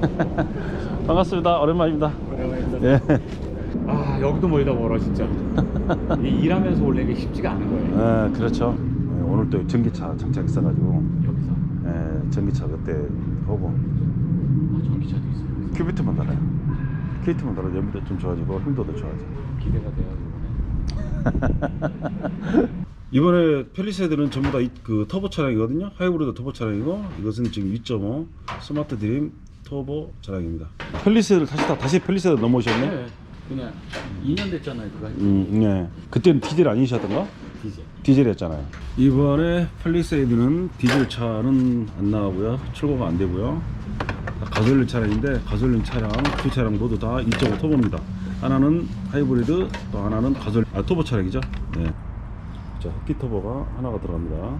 반갑습니다. 오랜만입니다. 오랜만입니다. 예. 아 여기도 멀다 멀어 진짜. 이 일하면서 올리는 게 쉽지가 않은 거예요. 예, 그렇죠. 예, 오늘 또 전기차 장착했어가지고 여기서 예, 전기차 그때 하고 아, 전기차도 있어요. 큐비트만 달아요. 큐비트만 달아 연비도 좀 좋아지고 힘도 더 좋아져. 기대가 돼요 이번에. 이번에 펠리세이드는 전부 다 그 터보 차량이거든요. 하이브리드 터보 차량이고 이것은 지금 2.5 스마트 드림 터보 차량입니다. 펠리세이드를 다시 다 다시 펠리세이드 넘어오셨네. 네. 그냥 2년 됐잖아요 그거. 음, 네. 그때는 디젤 아니셨던가? 디젤. 디젤이었잖아요. 이번에 펠리세이드는 디젤 차는 안 나가고요. 출고가 안 되고요. 다 가솔린 차량인데 가솔린 차량 두 차량 모두 다 2.5 터보입니다. 하나는 하이브리드, 또 하나는 가솔 아 터보 차량이죠. 네. 자, 흡기 터보가 하나가 들어갑니다.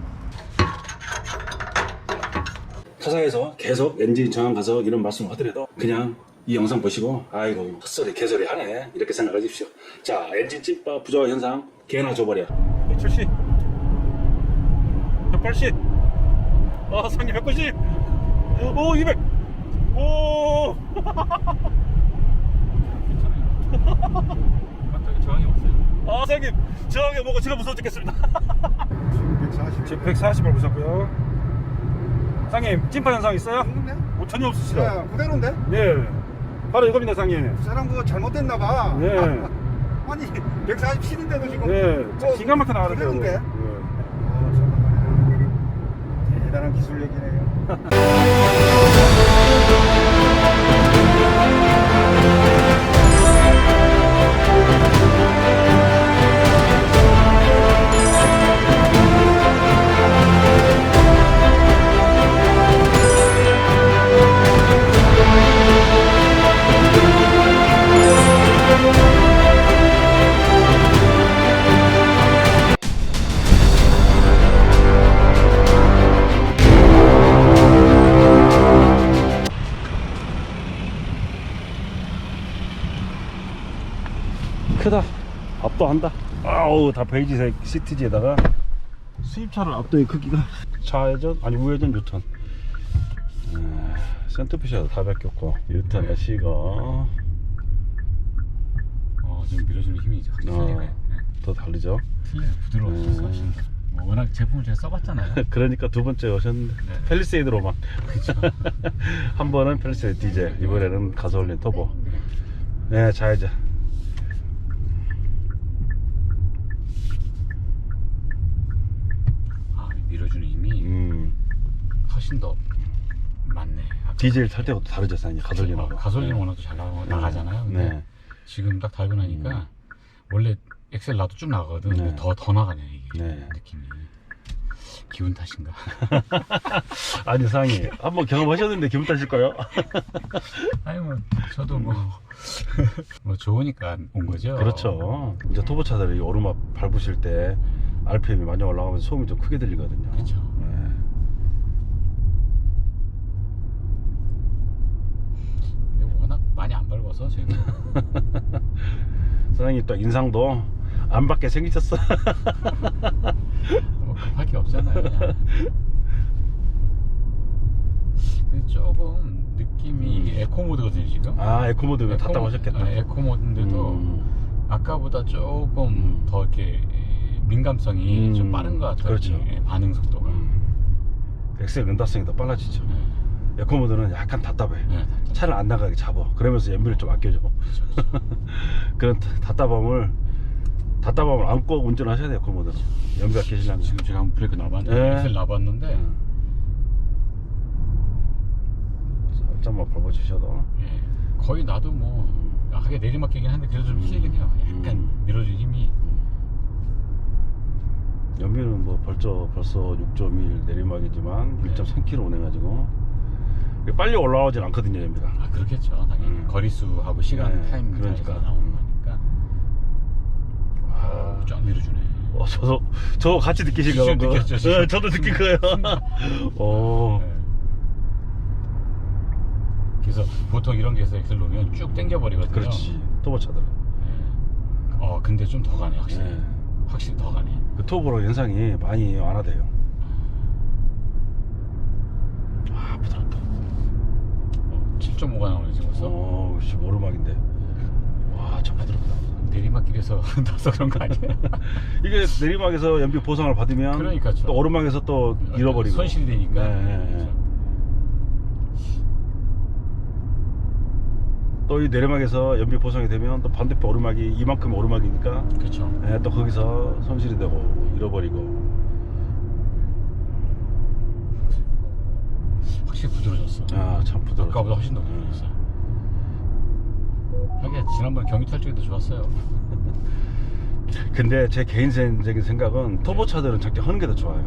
타사에서 계속 엔진 정황 가서 이런 말씀을 하더라도 그냥 이 영상 보시고 아이고 헛소리 개소리 하네 이렇게 생각하십시오. 자, 엔진 찐빠 부조화 현상 개나 줘버려. 170 180 아 상님 190 오 200 오 갑자기 저항이 없어요. 아 상님 저하게 먹고 제가 무서워 죽겠습니다 140. 지금 140을 보셨고요 상님 찐파 현상 있어요? 없는데? 뭐 전혀 없으시죠? 야, 그대로인데? 네 바로 이겁니다 상님 그 사람 그거 잘못됐나 봐. 네. 아니, 147인데도 지금. 네뭐 기가 막혀 나가는데요 그대로인데? 네. 아, 정말. 대단한 기술력이네요. 압도한다 아우 다 베이지색 시트지에다가 수입차를 압도의 크기가 좌회전 아니 우회전 유턴 음, 센터피시가 다 바뀌었고 유턴 SC가 어 지금 밀어주는 힘이 이제 확실히 틀리네. 네. 더 다르죠 틀려요. 부드러워서 음. 훨씬. 뭐 워낙 제품을 제가 써봤잖아요. 그러니까 두 번째 오셨는데 네. 펠리세이드로 만 그렇죠. 한 번은 펠리세이드 디젤 이번에는 가솔린 터보 네 좌회전 아 밀어주는 힘이 음, 훨씬 더 많네. 아까 디젤 탈 때하고 또 다르죠 사장님 가솔린하고 어, 가솔린 은 워낙 또잘 나가, 나가잖아요. 근데 네. 지금 딱 달고 나니까 원래 엑셀 나도 쭉 나가거든. 근데 네. 더, 더 나가네, 이게. 네. 느낌이. 기분 탓인가? 아니 사장님 한번 경험하셨는데 기분 탓일까요? 아니, 뭐, 저도 뭐, 뭐, 좋으니까 온 거죠. 그렇죠. 이제 터보차들 이 오르막 밟으실 때 RPM이 많이 올라가면서 소음이 좀 크게 들리거든요. 그렇죠. 네. 근데 워낙 많이 안 밟아서 제가. 사장님 또 인상도 안 받게 생기셨어. 뭐 급할 게 없잖아요. 그냥. 근데 조금 느낌이 이게 에코 모드거든요, 지금. 아 에코모드면 에코 답답하셨겠다. 모- 네, 에코 모드인데도 음, 아까보다 조금 음. 더 이렇게 민감성이 음, 좀 빠른 것 같아요. 그렇죠. 예, 반응 속도가. 음. 엑셀 응답성이 더 빨라지죠. 네, 에코모드는 약간 답답해. 네, 답답- 차를 안 나가게 잡아. 그러면서 연비를 좀 아껴줘. 그렇죠, 그렇죠. 그런 다- 답답함을 답답함을 안고 운전하셔야 돼요. 에코모드는. 연비 아끼시려면. 지금 제가 한번 브레이크 네. 엑셀 놔봤는데, 음. 살짝만 밟아주셔도. 예, 거의 나도 뭐, 하게 내리막히긴 한데, 그래도 좀 힘이긴 해요. 약간 음. 밀어준 힘이. 연비는 뭐 벌써 벌써 6.1 내리막이지만 네. 1.3km 운행해가지고 빨리 올라오진 않거든요 연비가. 아, 그렇겠죠. 당연히. 음. 거리수하고 시간, 네, 타임 그러니까. 그러니까. 나오는 거니까. 와, 어우, 쫙 밀어주네. 어, 저도 저 같이 느끼신. 느꼈죠, 지금. 네, 저도 느낀 거예요. 어. 네. 그래서 보통 이런 게서 엑셀 놓으면 쭉 당겨버리거든요. 그렇지 터보차들. 네. 어, 근데 좀 더 가네, 확실히. 네. 확실히 더 가네. 그 터보로 연상이 많이 완화돼요. 아 부드럽다. 어, 참. 7.5가 나오네 지금 벌써. 어, 씨, 오르막인데. 와, 참 부드럽다. 내리막길에서 나서 그런 거 아니야? 이게 내리막에서 연비 보상을 받으면 그러니까죠. 또 오르막에서 또 잃어버리고 손실이 되니까. 네, 네, 네. 그렇죠. 또이 내리막에서 연비 보상이 되면 또 반대편 오르막이 이만큼 오르막이니까 그렇죠. 예, 또 거기서 손실이 되고 잃어버리고 확실히 부드러졌어. 아 참 부드럽다 아까보다 훨씬 더 예. 부드러졌어. 하긴 지난번 경유 탈 적에도 좋았어요. 근데 제 개인적인 생각은 터보차들은 작게 하는 게 더 좋아요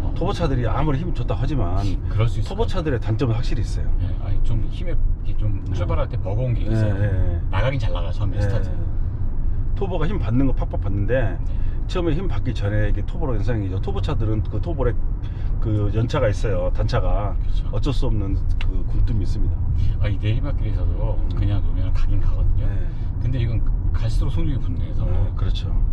어, 터보차들이 아무리 힘 좋다 하지만 그럴 수 있어. 터보차들의 단점은 확실히 있어요 예, 아니 좀 힘에 이렇게 좀 출발할 때 버거운 게 있어요. 예, 예. 나가긴 잘 나가 처음에 예. 스타트. 토보가 힘 받는 거 팍팍 받는데 네. 처음에 힘 받기 전에 이게 토보로 현상이죠. 토보차들은 그 토볼에 그 연차가 있어요. 단차가 그렇죠. 어쩔 수 없는 그 굼뜸이 있습니다. 아, 이 내리막길에서도 그냥 놓으면 가긴 가거든요. 네. 근데 이건 갈수록 속력이 붙네. 그래서 네, 그렇죠.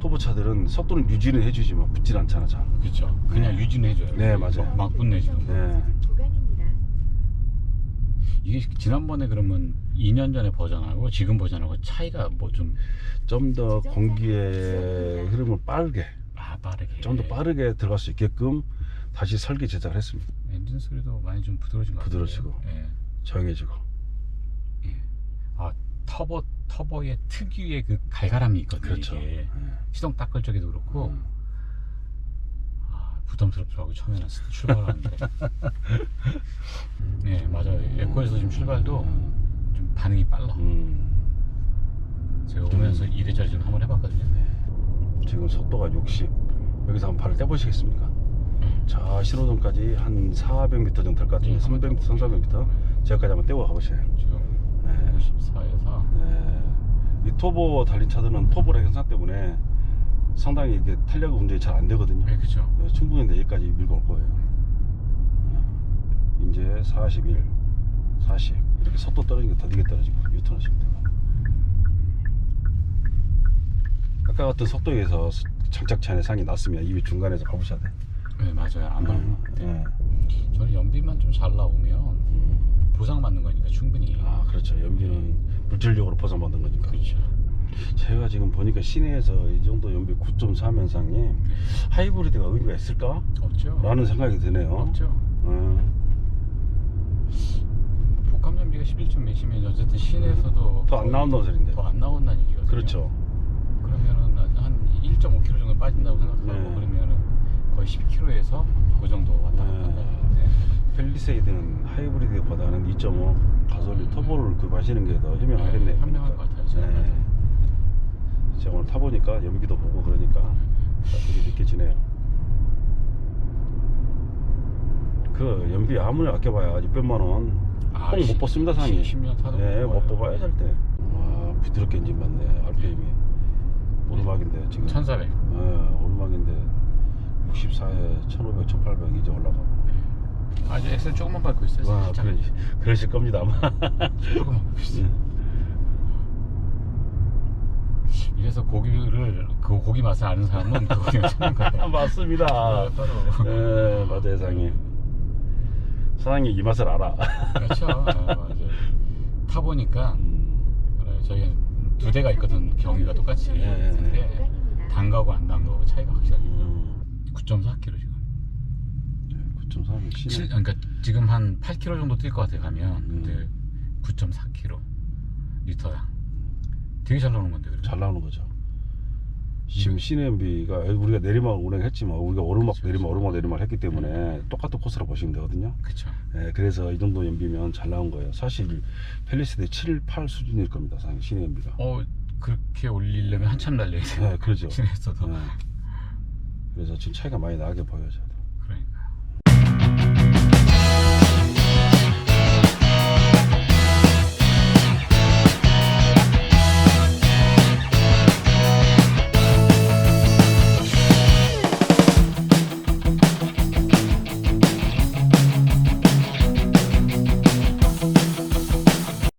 토보차들은 속도는 유지는 해주지만 붙질 않잖아, 잘. 그렇죠. 그냥 네. 유지는 해줘요. 네, 맞아요. 막, 막 붙네 지금. 네. 이게 지난번에 그러면 2년 전에 버전하고 지금 버전하고 차이가 뭐 좀 좀 더 공기의 흐름을 빠르게, 아, 빠르게. 좀 더 빠르게 들어갈 수 있게끔 다시 설계 제작을 했습니다. 엔진 소리도 많이 좀 부드러워진 것 같아요. 부드러지고. 예. 조용해지고. 아 터보 터보의 특유의 그 갈갈함이 있거든요. 그렇죠. 이게 네. 시동 딱걸 적에도 그렇고 음. 아, 부담스럽더라고 처음에는 출발하는데. 네 맞아요. 에코에서 지금 출발도 좀 반응이 빨라. 음. 제가 오면서 이래저래 좀 한번 해봤거든요. 지금 속도가 60. 여기서 한번 발을 떼보시겠습니까? 자, 신호등까지 한 400m 정도 될 것 같은데, 네, 300m, 3, 400m? 저기까지 한번 떼고 가보세요. 지금 네. 54에서 네. 이 토보 달린 차들은 토보의 현상 때문에 상당히 이게 탄력 운전이 잘 안 되거든요. 네 그죠. 네, 충분히 내일까지 밀고 올 거예요. 네. 이제 41, 40 이렇게 속도 떨어지니까 더디게 떨어지고 유턴하시면 되고. 아까 같은 속도에서 장착차 안상이 났으면 입이 중간에서 가보셔야 돼. 네 맞아요. 안 밟는 것 같아요. 네. 저는 연비만 좀 잘 나오면 보상 받는 거니까 충분히. 아 그렇죠. 연비는 물질적으로 보상받는 거니까. 그렇죠. 제가 지금 보니까 시내에서 이 정도 연비 9.3 현상이 하이브리드가 의미가 있을까? 없죠. 라는 생각이 드네요. 없죠. 어, 복합 연비가 11점 몇이면 어쨌든 시내에서도 더 안 나온다는 소리인데. 더안 나온다는 얘기거든요. 그렇죠. 그러면은 한 1.5km 정도 빠진다고 생각하고 네. 그러면은 거의 10km에서 그 정도 왔다 갔다 네. 펠리세이드는 하이브리드보다는 2.5 가솔린 터보를 구입하시는 게 더 현명하겠네 요. 현명할 것 같아요. 제가 네. 제가 오늘 타보니까 연비도 보고 그러니까 그게 느껴지네요. 그 연비 아무리 아껴봐야 600만 원 아, 꼭못 시- 뽑습니다 상이. 시- 10년 타도 네, 못못 뽑아요. 뽑아야 될 때. 와 부드럽게 인진 맞네 RPM이 오르막인데 지금. 1400. 네, 오르막인데 64에 1500, 1800 이제 올라가고. 아주 엑셀 조금만 밟고 있어요. 와, 살짝. 그러, 그러실 겁니다 아마. 조금만 밟고 있어요. 이래서 고기를 그 고기 맛을 아는 사람은 그 고기를 찾는 거예요. 맞습니다. 네, 바로. 네, 맞아요, 사장님. 사장님 이 맛을 알아. 그렇죠. 아, 맞아요. 타 보니까 음, 저기 두 대가 있거든 경위가 똑같이. 네. 근데. 단가고 안 단가고 차이가 확실하게 있다. 음, 9.4km 지금. 9.3은 칠- 시내. 그러니까 지금 한 8km 정도 뛸 것 같아 가면. 음. 근데 9.4km 리터당. 되게 잘 나오는 건데 그래. 잘 나오는 거죠. 연비가 우리가 내리막 운행했지만 우리가 오르막 그쵸, 내리막 그쵸. 오르막 내리막 했기 때문에 똑같은 코스로 보시면 되거든요. 그쵸. 네, 그래서 이 정도 연비면 잘 나온 거예요. 사실 펠리스드 7, 8 수준일 겁니다. 시내 연비가. 어 그렇게 올리려면 한참 달려야 돼. 네, 그러죠. 시내에서도. 네. 그래서 지금 차이가 많이 나게. 그러니까.